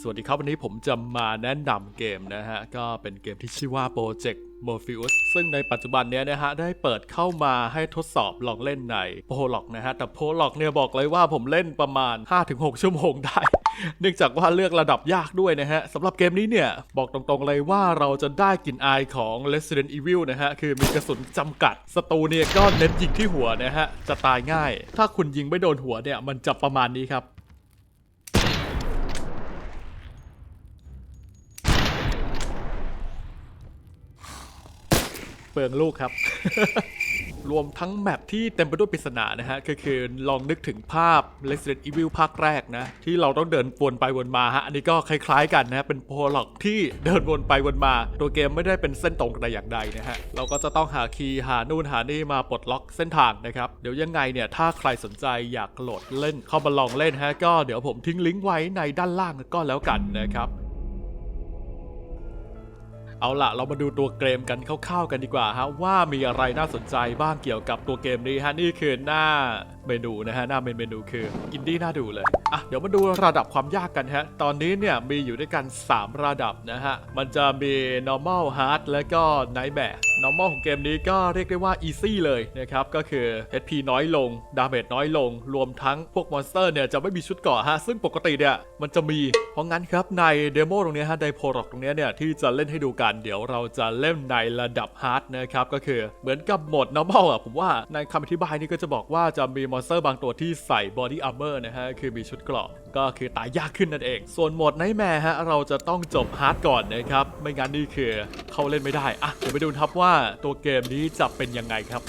สวัสดีครับวันนี้ผมจะมาแนะนำเกมนะฮะ ก็เป็นเกมที่ชื่อว่า Project Morpheus ซึ่งในปัจจุบันเนี้ยนะฮะ ได้เปิดเข้ามาให้ทดสอบลองเล่นใน Prolog นะฮะ แต่ Prolog เนี่ยบอกเลยว่าผมเล่นประมาณ 5-6 ชั่วโมงได้ เนื่องจากว่าเลือกระดับยากด้วยนะฮะสำหรับเกมนี้เนี่ย บอกตรงๆเลยว่าเราจะได้กลิ่นอายของ Resident Evil นะฮะ คือมีกระสุนจำกัดศัตรูเนี่ยก็เน้นยิงที่หัวนะฮะจะตายง่าย ถ้าคุณยิงไม่โดนหัวเนี่ยมันจะประมาณนี้ครับ เปลืองลูกครับ รวมทั้งแมปที่เต็มไปด้วยปริศนานะฮะก็คือลองนึกถึงภาพ Resident Evil ภาคแรกนะ ที่เราต้องเดินวนไปวนมาฮะ อันนี้ก็คล้ายๆกันนะฮะเป็นโพล็อกที่เดินวนไปวนมา ตัวเกมไม่ได้เป็นเส้นตรงแต่อย่างใดนะฮะ เราก็จะต้องหาคีย์หานู่นหานี่มาปลดล็อกเส้นทางนะครับ เดี๋ยวยังไงเนี่ย ถ้าใครสนใจอยากโหลดเล่นเข้ามาลองเล่นฮะก็เดี๋ยวผมทิ้งลิงก์ไว้ในด้านล่างก็แล้วกันนะครับ เอาล่ะเรามาดูตัวเกมกันคร่าวๆกันดีกว่าฮะว่ามีอะไรน่าสนใจบ้างเกี่ยวกับตัวเกมนี้ฮะนี่คือหน้า เมนูนะฮะหน้าเมนเมนูคืออินดี้น่าดูเลยอะเดี๋ยวมาดูระดับความยากกันฮะตอนนี้เนี่ยมีอยู่ด้วยกัน 3 ระดับนะฮะมันจะมี normal hard และก็ nightmare normal ของเกมนี้ก็เรียกได้ว่า easy เลยนะครับก็คือ HP น้อยลง damage น้อยลง รวมทั้งพวกมอนสเตอร์เนี่ยจะไม่มีชุดเกาะฮะซึ่งปกติเนี่ยมันจะมีเพราะงั้นครับในเดโมตรงนี้ฮะในโปรตรงนี้เนี่ยที่จะเล่นให้ดูกันเดี๋ยวเราจะเล่นในระดับฮาร์ดนะครับก็คือเหมือนกับโหมด normal อะผมว่าในคำอธิบายนี่ก็จะบอกว่าจะมีมอนสเตอร์บางตัวที่ใส่ body armor นะฮะ คือมีชุดเกราะก็คือตายยากขึ้นนั่นเอง ส่วนโหมดไนแมร์ฮะ เราจะต้องจบฮาร์ดก่อนนะครับ ไม่งั้นนี่คือเข้าเล่นไม่ได้ อะ เดี๋ยวไปดูครับว่าตัวเกมนี้จะเป็นยังไงครับ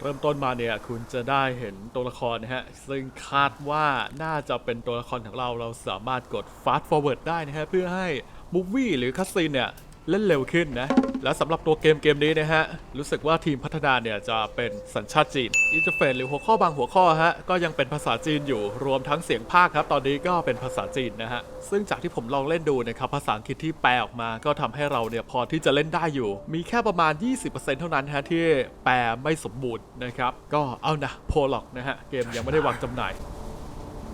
เริ่มต้นมาเนี่ยคุณจะได้เห็นตัวละครนะฮะ ซึ่งคาดว่าน่าจะเป็นตัวละครของเราเราสามารถกด fast forward ได้นะฮะเพื่อให้มูฟวี่หรือคัสซีนเนี่ยเล่นเร็วขึ้นนะ และสำหรับตัวเกมเกมนี้นะฮะ รู้สึกว่าทีมพัฒนาเนี่ยจะเป็นสัญชาติจีนอินเทอร์เฟซหรือหัวข้อบางหัวข้อฮะ ก็ยังเป็นภาษาจีนอยู่ รวมทั้งเสียงภาคครับ ตอนนี้ก็เป็นภาษาจีนนะฮะ ซึ่งจากที่ผมลองเล่นดูนะครับ ภาษาอังกฤษที่แปลออกมา ก็ทำให้เราเนี่ยพอที่จะเล่นได้อยู่ มีแค่ประมาณ 20%เท่านั้นฮะที่แปลไม่สมบูรณ์นะครับ ก็เอานะโพล็อกนะฮะ เกมยังไม่ได้วางจำหน่าย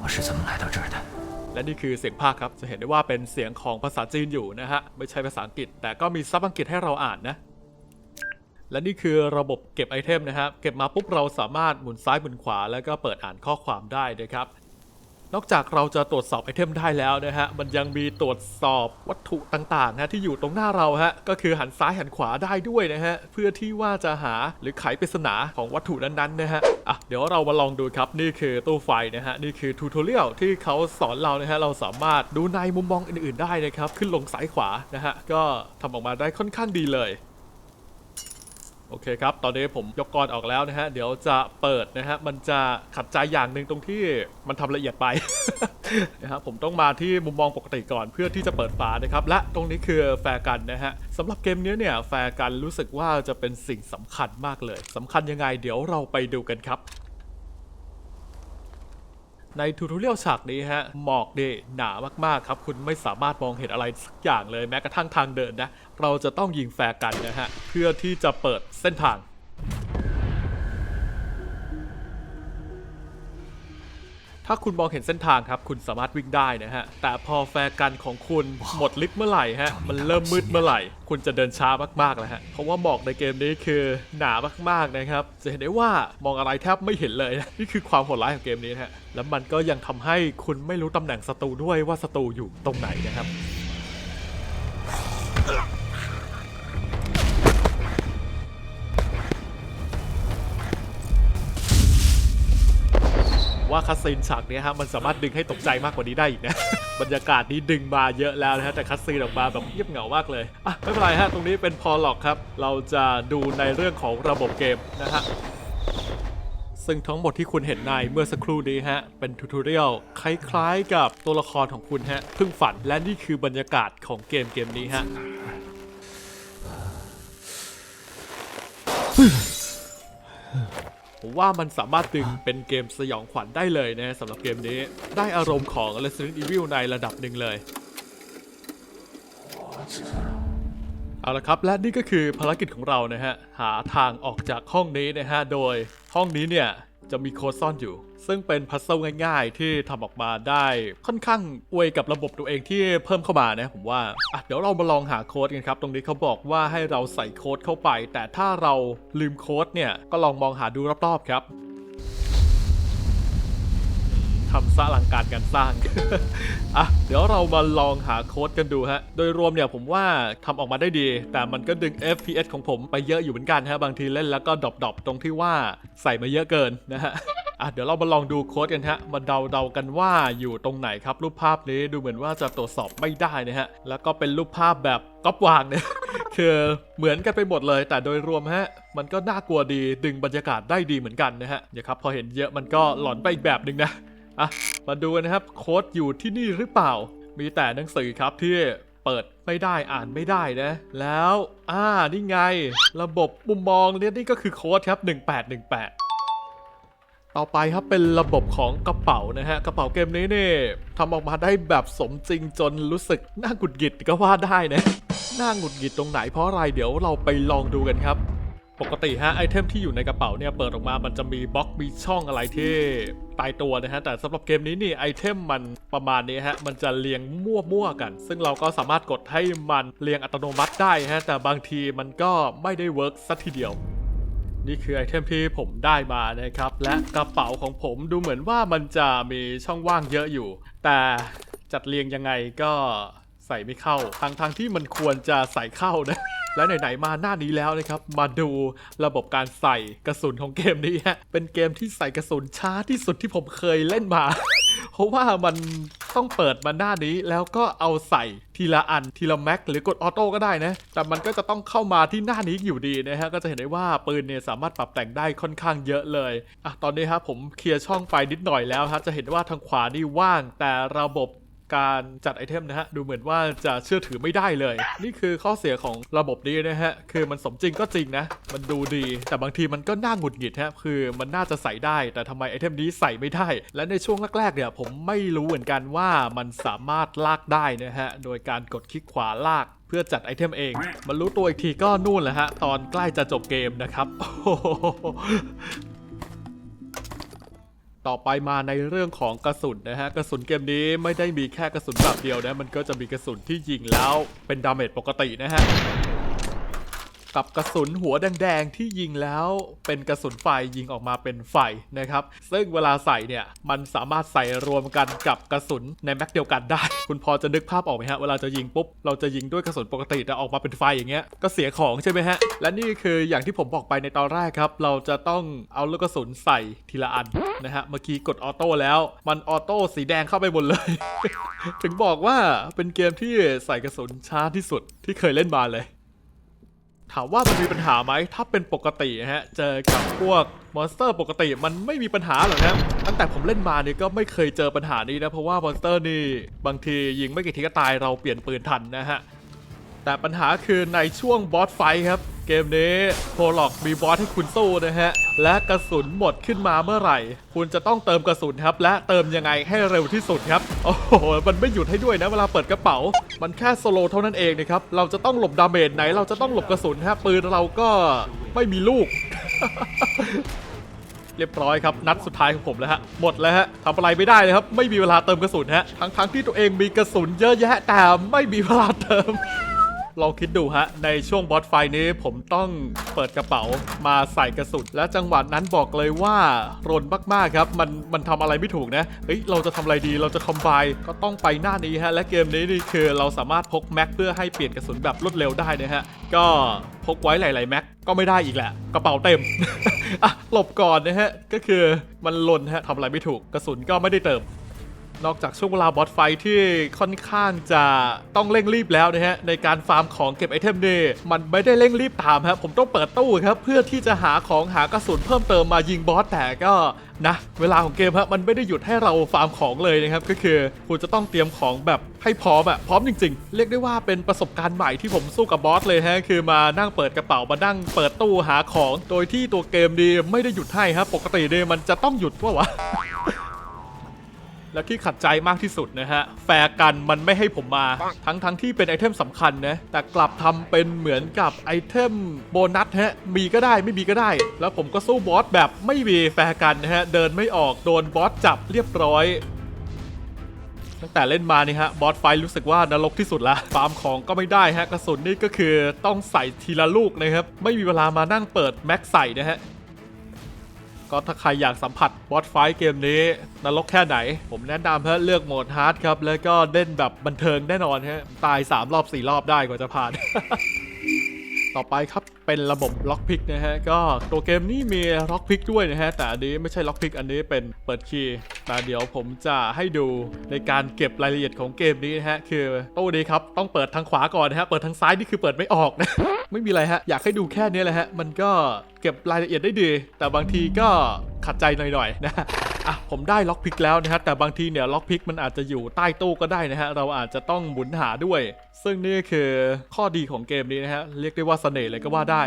我是怎么来到这儿的？ และนี่คือเสียงภาคครับจะเห็นได้ว่าเป็นเสียงของภาษาจีนอยู่นะฮะไม่ใช่ภาษาอังกฤษ แต่ก็มีซับอังกฤษให้เราอ่านนะและนี่คือระบบเก็บไอเทมนะครับ เก็บมาปุ๊บเราสามารถหมุนซ้ายหมุนขวาแล้วก็เปิดอ่านข้อความได้นะครับ นอกจากเราจะตรวจสอบไอเทมได้แล้วนะฮะ มันยังมีตรวจสอบวัตถุต่างๆนะที่อยู่ตรงหน้าเราฮะ ก็คือหันซ้ายหันขวาได้ด้วยนะฮะ เพื่อที่ว่าจะหาหรือไขปริศนาของวัตถุนั้นๆนะฮะ อะ เดี๋ยวเรามาลองดูครับ นี่คือตู้ไฟนะฮะ นี่คือทูทอเรียลที่เขาสอนเรานะฮะ เราสามารถดูในมุมมองอื่นๆได้นะครับ ขึ้นลงซ้ายขวานะฮะ ก็ทำออกมาได้ค่อนข้างดีเลย โอเคครับ ตอนนี้ผมยกกรออกแล้วนะฮะ เดี๋ยวจะเปิดนะฮะ มันจะขัดใจอย่างหนึ่งตรงที่มันทำละเอียดไปนะครับผมต้องมาที่มุมมองปกติก่อนเพื่อที่จะเปิดฝานะครับ และตรงนี้คือแฟร์กันนะฮะสำหรับเกมนี้เนี่ย แฟร์กันรู้สึกว่าจะเป็นสิ่งสำคัญมากเลยสำคัญยังไง เดี๋ยวเราไปดูกันครับ ในทูทูเรียลฉากนี้ฮะหมอกเดหนามากๆครับ คุณไม่สามารถมองเห็นอะไรสักอย่างเลยแม้กระทั่งทางเดินนะ เราจะต้องยิงแฟร์กันนะฮะ เพื่อที่จะเปิดเส้นทาง ถ้าคุณมองเห็นเส้นทางครับ คุณสามารถวิ่งได้นะฮะ แต่พอแฟร์กันของคุณหมดฤทธิ์เมื่อไหร่ฮะ มันเริ่มมืดเมื่อไหร่ คุณจะเดินช้ามากๆแล้วฮะ เพราะว่าหมอกในเกมนี้คือหนามากๆนะครับ จะเห็นได้ว่ามองอะไรแทบไม่เห็นเลยนะนี่คือความโหดร้ายของเกมนี้นะฮะ แล้วมันก็ยังทำให้คุณไม่รู้ตำแหน่งศัตรูด้วยว่าศัตรูอยู่ตรงไหนนะครับ ว่าคัสซีนฉากเนี้ยฮะมันสามารถดึงให้ตกใจมากกว่านี้ได้อีกนะบรรยากาศนี้ดึงมาเยอะแล้วนะฮะแต่คัสซีนออกมาแบบเงียบเหงามากเลยอะไม่เป็นไรฮะตรงนี้เป็นพอลล็อกครับ เราจะดูในเรื่องของระบบเกมนะฮะซึ่งทั้งหมดที่คุณเห็นในเมื่อสักครู่นี้ฮะ เป็นทูทอเรียลคล้ายๆกับตัวละครของคุณฮะเพิ่งฝันและนี่คือบรรยากาศของเกมเกมนี้ฮะ ผมว่ามันสามารถดึงเป็นเกมสยองขวัญได้เลยนะสำหรับเกมนี้ได้อารมณ์ของ Resident Evil ในระดับหนึ่งเลยเอาละครับและนี่ก็คือภารกิจของเรานะฮะหาทางออกจากห้องนี้นะฮะโดยห้องนี้เนี่ยจะมีโค้ดซ่อนอยู่ ซึ่งเป็นพัซเซิลง่ายๆ ที่ทำออกมาได้ค่อนข้างอวยกับระบบตัวเองที่เพิ่มเข้ามานะผมว่าอะเดี๋ยวเรามาลองหาโค้ดกันครับ ตรงนี้เขาบอกว่าให้เราใส่โค้ดเข้าไป แต่ถ้าเราลืมโค้ดเนี่ยก็ลองมองหาดูรอบๆครับทำซะอลังการการสร้าง อะ เดี๋ยวเรามาลองหาโค้ดกันดูฮะ โดยรวมเนี่ยผมว่าทำออกมาได้ดี แต่มันก็ดึง FPS ของผมไปเยอะอยู่เหมือนกันฮะบางทีเล่นแล้วก็ดรอปๆตรงที่ว่าใส่มาเยอะเกินนะฮะ อะเดี๋ยวเรามาลองดูโค้ดกันฮะมาเดาๆกันว่าอยู่ตรงไหนครับรูปภาพนี้ดูเหมือนว่าจะตรวจสอบไม่ได้นะฮะแล้วก็เป็นรูปภาพแบบก๊อปวางเนี่ยคือเหมือนกันไปหมดเลย แต่โดยรวมฮะ มันก็น่ากลัวดีดึงบรรยากาศได้ดีเหมือนกันนะฮะเนี่ยครับพอเห็นเยอะมันก็หลอนไปอีกแบบหนึ่งนะอะมาดูกันนะครับโค้ดอยู่ที่นี่หรือเปล่า มีแต่หนังสือครับที่เปิดไม่ได้อ่านไม่ได้นะ แล้ว อ่านี่ไง ระบบมุมมองเนี่ยนี่ก็คือโค้ดครับ 1818 ต่อไปครับเป็นระบบของกระเป๋านะฮะกระเป๋าเกมนี้เนี่ยทำออกมาได้แบบสมจริงจนรู้สึกน่าหงุดหงิดก็ว่าได้นะน่าหงุดหงิดตรงไหนเพราะอะไรเดี๋ยวเราไปลองดูกันครับ ปกติฮะไอเทมที่อยู่ในกระเป๋าเนี่ยเปิดออกมามันจะมีบล็อกมีช่องอะไรที่ตายตัวนะฮะแต่สำหรับเกมนี้นี่ไอเทมมันประมาณนี้ฮะมันจะเรียงมั่วๆกัน ซึ่งเราก็สามารถกดให้มันเรียงอัตโนมัติได้ฮะแต่บางทีมันก็ไม่ได้เวิร์กสัทีเดียว นี่คือไอเทมที่ผมได้มานะครับ และกระเป๋าของผมดูเหมือนว่ามันจะมีช่องว่างเยอะอยู่ แต่จัดเรียงยังไงก็ใส่ไม่เข้าทางทางที่มันควรจะใส่เข้านะและไหนๆมาหน้านี้แล้วนะครับ มาดูระบบการใส่กระสุนของเกมนี้ฮะเป็นเกมที่ใส่กระสุนช้าที่สุดที่ผมเคยเล่นมา เพราะว่ามัน ต้องเปิดมาหน้านี้แล้วก็เอาใส่ทีละอันทีละแม็กหรือกดออโต้ก็ได้นะ แต่มันก็จะต้องเข้ามาที่หน้านี้อยู่ดีนะฮะ ก็จะเห็นได้ว่าปืนเนี่ยสามารถปรับแต่งได้ค่อนข้างเยอะเลยอะตอนนี้ครับผมเคลียร์ช่องไฟนิดหน่อยแล้วฮะจะเห็นว่าทางขวานี่ว่าง แต่ระบบ การจัดไอเทมนะฮะ ดูเหมือนว่าจะเชื่อถือไม่ได้เลย นี่คือข้อเสียของระบบนี้นะฮะ คือมันสมจริงก็จริงนะ มันดูดี แต่บางทีมันก็น่าหงุดหงิดฮะ คือมันน่าจะใส่ได้ แต่ทำไมไอเทมนี้ใส่ไม่ได้ และในช่วงแรกๆเนี่ยผมไม่รู้เหมือนกันว่ามันสามารถลากได้นะฮะ โดยการกดคลิกขวาลากเพื่อจัดไอเทมเอง มันรู้ตัวอีกทีก็นู่นแหละฮะ ตอนใกล้จะจบเกมนะครับ ต่อไปมาในเรื่องของกระสุนนะฮะกระสุนเกมนี้ไม่ได้มีแค่กระสุนแบบเดียวนะ มันก็จะมีกระสุนที่ยิงแล้วเป็นดาเมจปกตินะฮะ กับกระสุนหัวแดงๆที่ยิงแล้วเป็นกระสุนไฟยิงออกมาเป็นไฟนะครับ ซึ่งเวลาใส่เนี่ยมันสามารถใส่รวมกันกับกระสุนในแม็กเดียวกันได้ คุณพอจะนึกภาพออกไหมฮะเวลาจะยิงปุ๊บเราจะยิงด้วยกระสุนปกติแต่ออกมาเป็นไฟอย่างเงี้ยก็เสียของใช่ไหมฮะและนี่คืออย่างที่ผมบอกไปในตอนแรกครับเราจะต้องเอาลูกกระสุนใส่ทีละอันนะฮะเมื่อกี้กดออโต้แล้วมันออโต้สีแดงเข้าไปหมดเลย ถึงบอกว่าเป็นเกมที่ใส่กระสุนช้าที่สุดที่เคยเล่นมาเลย ถามว่ามันมีปัญหาไหมถ้าเป็นปกติฮะ เจอกับพวกมอนสเตอร์ปกติมันไม่มีปัญหาหรอกนะตั้งแต่ผมเล่นมาเนี่ยก็ไม่เคยเจอปัญหานี้นะ เพราะว่ามอนสเตอร์นี่บางทียิงไม่กี่ทีก็ตายเราเปลี่ยนปืนทันนะฮะ แต่ปัญหาคือในช่วงบอสไฟครับ เกมนี้โพล็อกมีบอสให้คุณสู้นะฮะ และกระสุนหมดขึ้นมาเมื่อไหร่ คุณจะต้องเติมกระสุนครับ และเติมยังไงให้เร็วที่สุดครับ โอ้โห มันไม่หยุดให้ด้วยนะเวลาเปิดกระเป๋า มันแค่โซโลเท่านั้นเองนะครับ เราจะต้องหลบดาเมจไหน เราจะต้องหลบกระสุนฮะ ปืนเราก็ไม่มีลูก เรียบร้อยครับ นัดสุดท้ายของผมแล้วฮะ หมดแล้วฮะทำอะไรไม่ได้เลยครับ ไม่มีเวลาเติมกระสุนฮะ ทั้งทั้งๆที่ตัวเองมีกระสุนเยอะแยะแต่ไม่มีเวลาเติม ลองคิดดูฮะ ในช่วงบอสไฟท์นี้ผมต้องเปิดกระเป๋ามาใส่กระสุน และจังหวะนั้นบอกเลยว่ารนมากๆครับ มันมันทำอะไรไม่ถูกนะ เฮ้ย เราจะทำอะไรดีเราจะคอมไบก็ต้องไปหน้านี้ฮะ และเกมนี้นี่คือเราสามารถพกแม็กเพื่อให้เปลี่ยนกระสุนแบบรวดเร็วได้นะฮะ ก็พกไว้หลาย ๆ แม็กก็ไม่ได้อีกแหละ กระเป๋าเต็ม อะหลบก่อนนะฮะ ก็คือมันลนฮะทำอะไรไม่ถูกกระสุนก็ไม่ได้เติม นอกจากช่วงเวลาบอสไฟที่ค่อนข้างจะต้องเร่งรีบแล้วนะฮะในการฟาร์มของเก็บไอเทมนี่มันไม่ได้เร่งรีบตามครับผมต้องเปิดตู้ครับเพื่อที่จะหาของหากระสุนเพิ่มเติมมายิงบอสแต่ก็นะเวลาของเกมฮะมันไม่ได้หยุดให้เราฟาร์มของเลยนะครับก็คือคุณจะต้องเตรียมของแบบให้พร้อมอะพร้อมจริง ๆ เรียกได้ว่าเป็นประสบการณ์ใหม่ที่ผมสู้กับบอสเลยฮะคือมานั่งเปิดกระเป๋ามานั่งเปิดตู้หาของ โดยที่ตัวเกมดีไม่ได้หยุดให้ครับปกติเนี่ยมันจะต้องหยุดว่าวะ แล้วที่ขัดใจมากที่สุดนะฮะ แฟร์กันมันไม่ให้ผมมา ทั้งทั้งที่เป็นไอเทมสำคัญนะ แต่กลับทำเป็นเหมือนกับไอเทมโบนัสฮะ มีก็ได้ไม่มีก็ได้ แล้วผมก็สู้บอสแบบไม่มีแฟร์กันนะฮะ เดินไม่ออกโดนบอสจับเรียบร้อยตั้งแต่เล่นมานี่ฮะบอสไฟรู้สึกว่านรกที่สุดละฟาร์มของก็ไม่ได้ฮะกระสุนนี่ก็คือต้องใส่ทีละลูกนะครับ ไม่มีเวลามานั่งเปิดแม็กใส่นะฮะ ก็ถ้าใครอยากสัมผัสบอสไฟเกมนี้นรกแค่ไหน ผมแนะนำให้เลือกโหมดฮาร์ดครับ แล้วก็เล่นแบบบันเทิงแน่นอนฮะตาย 3 รอบ 4 รอบได้กว่าจะผ่าน ต่อไปครับเป็นระบบล็อกพิกนะฮะก็ตัวเกมนี้มีล็อกพิกด้วยนะฮะแต่อันนี้ไม่ใช่ล็อกพิกอันนี้เป็นเปิดคีย์แต่เดี๋ยวผมจะให้ดูในการเก็บรายละเอียดของเกมนี้นะฮะคือตู้นี้ครับต้องเปิดทางขวาก่อนนะฮะเปิดทางซ้ายนี่คือเปิดไม่ออกนะไม่มีอะไรฮะอยากให้ดูแค่นี้แหละฮะมันก็เก็บรายละเอียดได้ดี แต่บางทีก็ขัดใจหน่อยๆนะ อะผมได้ล็อกพิกแล้วนะฮะแต่บางทีเนี่ยล็อกพิกมันอาจจะอยู่ใต้ตู้ก็ได้นะฮะเราอาจจะต้องหมุนหาด้วย ซึ่งนี่คือข้อดีของเกมนี้นะฮะเรียกได้ว่าเสน่ห์เลยก็ว่าได้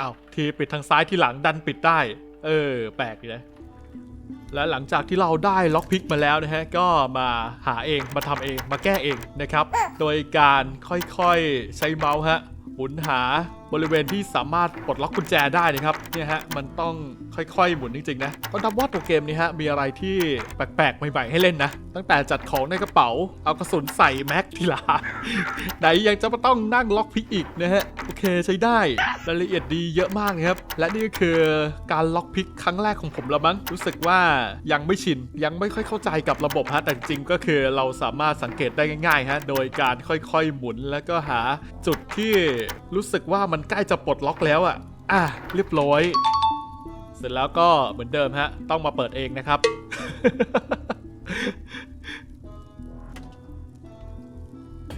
อ้าวทีปิดทางซ้ายที่หลังดันปิดได้ เออ แปลกดีนะและหลังจากที่เราได้ล็อกพิกมาแล้วนะฮะ ก็มาหาเองมาทำเองมาแก้เองนะครับ โดยการค่อยๆใช้เมาส์ฮะหมุนหาบริเวณที่สามารถปลดล็อกกุญแจได้นะครับเนี่ยฮะมันต้องค่อยๆ หมุนจริงๆ นะต้อนับว่าตัวเกมนี้ฮะ มีอะไรที่แปลกๆ ใหม่ๆ ให้เล่นนะ ตั้งแต่จัดของในกระเป๋า เอากระสุนใส่แม็กทีละไหนยังจะมาต้องนั่งล็อกพิกอีกนะฮะ โอเคใช้ได้ รายละเอียดดีเยอะมากนะครับ และนี่ก็คือการล็อกพิกครั้งแรกของผมแล้วมั้ง รู้สึกว่ายังไม่ชิน ยังไม่ค่อยเข้าใจกับระบบฮะ แต่จริงก็คือเราสามารถสังเกตได้ง่ายๆ ฮะ โดยการค่อยๆ หมุนแล้วก็หาจุดที่รู้สึกว่ามันใกล้จะปลดล็อกแล้วอะ อะเรียบร้อย เสร็จแล้วก็เหมือนเดิมฮะ ต้องมาเปิดเองนะครับ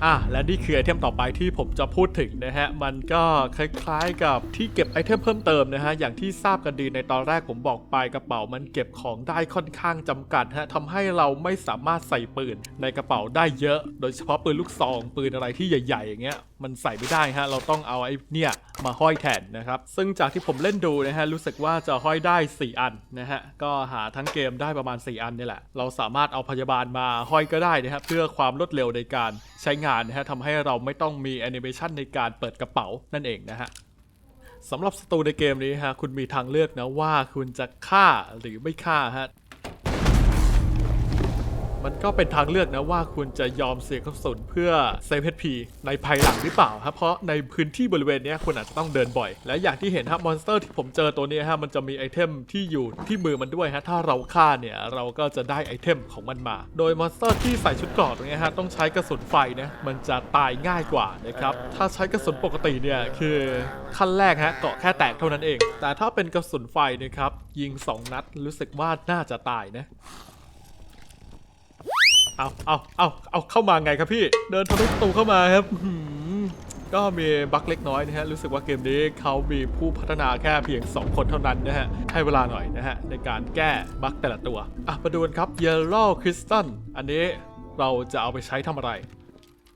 อะและนี่คือไอเทมต่อไปที่ผมจะพูดถึงนะฮะ มันก็คล้ายๆกับที่เก็บไอเทมเพิ่มเติมนะฮะ อย่างที่ทราบกันดีในตอนแรกผมบอกไปกระเป๋ามันเก็บของได้ค่อนข้างจำกัดฮะทำให้เราไม่สามารถใส่ปืนในกระเป๋าได้เยอะ โดยเฉพาะปืนลูกซองปืนอะไรที่ใหญ่ๆอย่างเงี้ยมันใส่ไม่ได้ฮะ เราต้องเอาไอ้เนี่ยมาห้อยแทนนะครับ ซึ่งจากที่ผมเล่นดูนะฮะรู้สึกว่าจะห้อยได้ 4 อันนะฮะ ก็หาทั้งเกมได้ประมาณ 4 อันนี่แหละ เราสามารถเอาพยาบาลมาห้อยก็ได้นะครับเพื่อความรวดเร็วในการใช้งานนะฮะทำให้เราไม่ต้องมีแอนิเมชันในการเปิดกระเป๋านั่นเองนะฮะสำหรับศัตรูในเกมนี้ฮะคุณมีทางเลือกนะว่าคุณจะฆ่าหรือไม่ฆ่าฮะ มันก็เป็นทางเลือกนะว่าคุณจะยอมเสียกระสุนเพื่อเซฟ HP ในภายหลังหรือเปล่าครับเพราะในพื้นที่บริเวณเนี้ยคุณอาจจะต้องเดินบ่อย และอย่างที่เห็นครับมอนสเตอร์ที่ผมเจอตัวเนี้ยฮะมันจะมีไอเทมที่อยู่ที่มือมันด้วยฮะถ้าเราฆ่าเนี่ยเราก็จะได้ไอเทมของมันมา โดยมอนสเตอร์ที่ใส่ชุดเกราะตรงเนี้ยฮะต้องใช้กระสุนไฟนะมันจะตายง่ายกว่านะครับถ้าใช้กระสุนปกติเนี่ยคือขั้นแรกฮะเกาะแค่แตกเท่านั้นเอง แต่ถ้าเป็นกระสุนไฟนะครับยิงสองนัดรู้สึกว่าน่าจะตายนะ เอาเอาเอาเอาเข้ามาไงครับพี่ เดินทะลุประตูเข้ามาครับอื้อหือก็มีบั๊กเล็กน้อยนะฮะ รู้สึกว่าเกมนี้เขามีผู้พัฒนาแค่เพียง 2 คนเท่านั้นนะฮะ ให้เวลาหน่อยนะฮะ ในการแก้บั๊กแต่ละตัว อะ มาดูกันครับ Yellow Crystal อันนี้เราจะเอาไปใช้ทำอะไร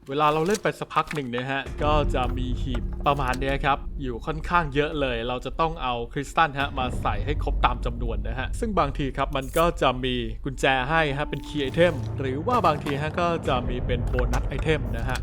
เวลาเราเล่นไปสักพักหนึ่งนะฮะ ก็จะมีหีบประมาณนี้ครับ อยู่ค่อนข้างเยอะเลย เราจะต้องเอาคริสตัลฮะมาใส่ให้ครบตามจำนวนนะฮะ ซึ่งบางทีครับมันก็จะมีกุญแจให้ฮะเป็นคีย์ไอเทมหรือว่าบางทีฮะก็จะมีเป็นโบนัสไอเทมนะฮะ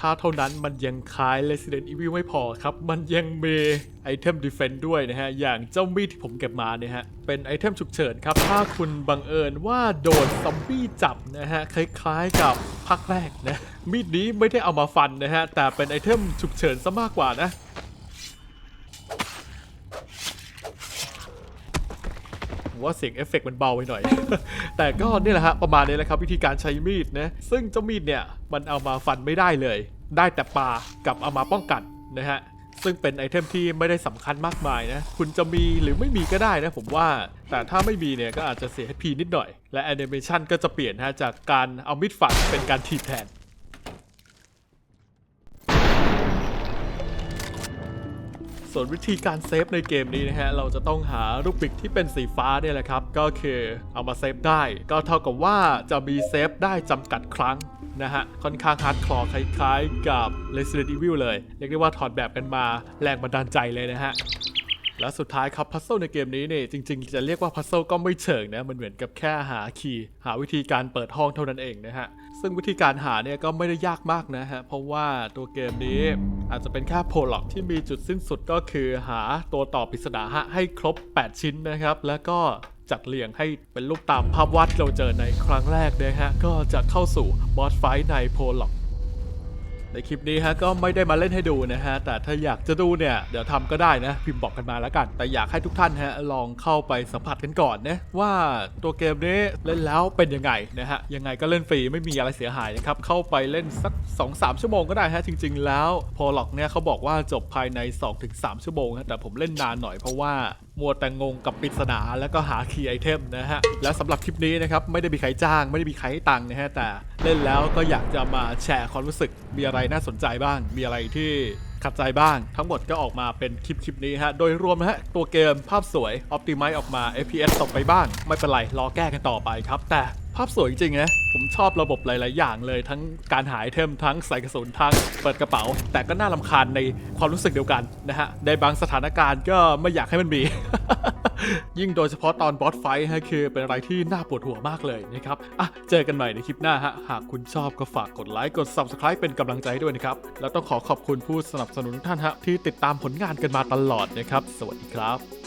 ถ้าเท่านั้นมันยังคล้าย Resident Evil ไม่พอครับ มันยังมีไอเทม Defense ด้วยนะฮะ อย่างเจ้ามีดที่ผมเก็บมาเนี่ยฮะ เป็นไอเทมฉุกเฉินครับ ถ้าคุณบังเอิญว่าโดนซอมบี้จับนะฮะ คล้ายๆกับภาคแรกนะ มีดนี้ไม่ได้เอามาฟันนะฮะ แต่เป็นไอเทมฉุกเฉินซะมากกว่านะ ผมว่าเสียงเอฟเฟกต์มันเบาไปหน่อย แต่ก็นี่แหละฮะประมาณนี้แหละครับ วิธีการใช้มีดนะซึ่งเจ้ามีดเนี่ยมันเอามาฟันไม่ได้เลย ได้แต่ปากับเอามาป้องกันนะฮะซึ่งเป็นไอเทมที่ไม่ได้สำคัญมากมายนะ คุณจะมีหรือไม่มีก็ได้นะผมว่า แต่ถ้าไม่มีเนี่ยก็อาจจะเสีย HP นิดหน่อย และแอนิเมชันก็จะเปลี่ยนฮะจากการเอามีดฟันเป็นการทีบแทน ส่วนวิธีการเซฟในเกมนี้นะฮะเราจะต้องหาลูกบิกที่เป็นสีฟ้าเนี่ยแหละครับก็คือเอามาเซฟได้ ก็เท่ากับว่าจะมีเซฟได้จำกัดครั้งนะฮะค่อนข้างฮาร์ดคอร์คล้ายๆกับ Resident Evil เลย เรียกได้ว่าถอดแบบกันมาแรงบันดาลใจเลยนะฮะและสุดท้ายครับพัซเซิลในเกมนี้เนี่ยจริงๆ จะเรียกว่าพัซเซิลก็ไม่เชิงนะ มันเหมือนกับแค่หาคีย์หาวิธีการเปิดห้องเท่านั้นเองนะฮะ ซึ่งวิธีการหาเนี่ยก็ไม่ได้ยากมากนะฮะ เพราะว่าตัวเกมนี้อาจจะเป็นแค่โพล็อกที่มีจุดสิ้นสุดก็คือหาตัวต่อปริศนาให้ครบ 8 ชิ้นนะครับ แล้วก็จัดเรียงให้เป็นรูปตามภาพวาดที่เราเจอในครั้งแรกนะฮะ ก็จะเข้าสู่บอสไฟในโพล็อก ในคลิปนี้ฮะก็ไม่ได้มาเล่นให้ดูนะฮะแต่ถ้าอยากจะดูเนี่ยเดี๋ยวทำก็ได้นะพิมพ์บอกกันมาแล้วกัน แต่อยากให้ทุกท่านฮะลองเข้าไปสัมผัสกันก่อนนะว่าตัวเกมนี้เล่นแล้วเป็นยังไงนะฮะยังไงก็เล่นฟรีไม่มีอะไรเสียหายนะครับเข้าไปเล่นสัก 2-3 ชั่วโมงก็ได้ฮะจริง ๆ แล้วพอหลอกเนี่ยเขาบอกว่าจบภายใน 2-3 ชั่วโมงฮะแต่ผมเล่นนานหน่อยเพราะว่า มัวแต่งงกับปริศนาแล้วก็หาคีย์ไอเทมนะฮะ แล้วสำหรับคลิปนี้นะครับไม่ได้มีใครจ้างไม่ได้มีใครให้ตังค์นะฮะแต่เล่นแล้วก็อยากจะมาแชร์ความรู้สึกมีอะไรน่าสนใจบ้าง มีอะไรที่ขัดใจบ้าง ทั้งหมดก็ออกมาเป็นคลิปคลิปนี้ฮะ โดยรวมนะฮะ ตัวเกมภาพสวย ออปติ i z e ออกมา FPS ตกไปบ้าง ไม่เป็นไร รอแก้กันต่อไปครับ แต่ ภาพสวยจริงๆนะ ผมชอบระบบหลาย ๆ อย่างเลยทั้งการหาไอเทมทั้งใส่กระสุนทั้งเปิดกระเป๋า แต่ก็น่าลำคาญในความรู้สึกเดียวกันนะฮะ ในบางสถานการณ์ก็ไม่อยากให้มันมี ยิ่งโดยเฉพาะตอนบอสไฟท์ฮะคือเป็นอะไรที่น่าปวดหัวมากเลยนะครับ อะ เจอกันใหม่ในคลิปหน้าฮะ หากคุณชอบก็ฝากกดไลค์ กด Subscribe เป็นกำลังใจให้ด้วยนะครับ แล้วต้องขอขอบคุณผู้สนับสนุนทุกท่านฮะที่ติดตามผลงานกันมาตลอดนะครับ สวัสดีครับ